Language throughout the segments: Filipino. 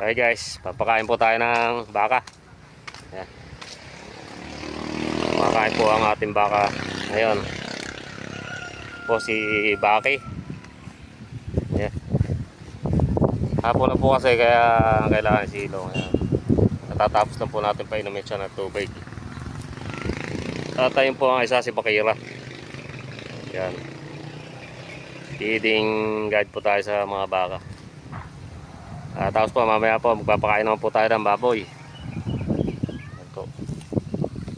Okay guys, papakain po tayo ng baka. Ayan. Papakain po ang ating baka. Ngayon. Po si Baki. Ayan. Hapon na po kasi kaya kailangan silong. Ayan. Natatapos lang po natin painumin siya ng tubig. Tatayin po ang isa si Bakira. Yan. Feeding guide po tayo sa mga baka. Ah, tapos po mamaya po magpapakain naman po tayo ng baboy. Ito.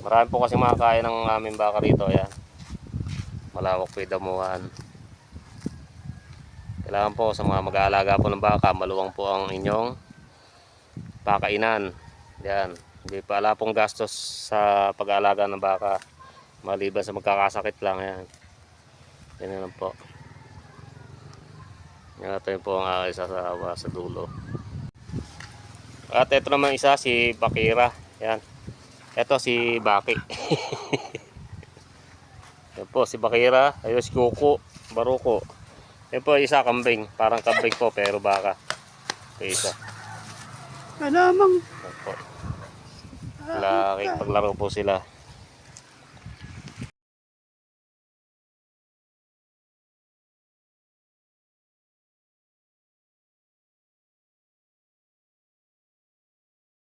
Marami po kasi makakain ng aming baka rito. Ayan. Malawak po yung damuhan. Kailangan po sa mga mag-aalaga po ng baka, maluwang po ang inyong pakainan. Yan. Hindi pa ala pong gastos sa pag-aalaga ng baka. Maliban sa magkakasakit lang. Yan. Yan lang po. Yun po ang aking sasawa sa dulo. At ito naman isa si Bakira. Yan. Ito si Baki. Yan po si Bakira. Ayun si Kuko. Baruko. Yan po isa kambing. Parang kambing po pero baka. Ito isa. Alamang. Yan po. Laki paglaro po sila.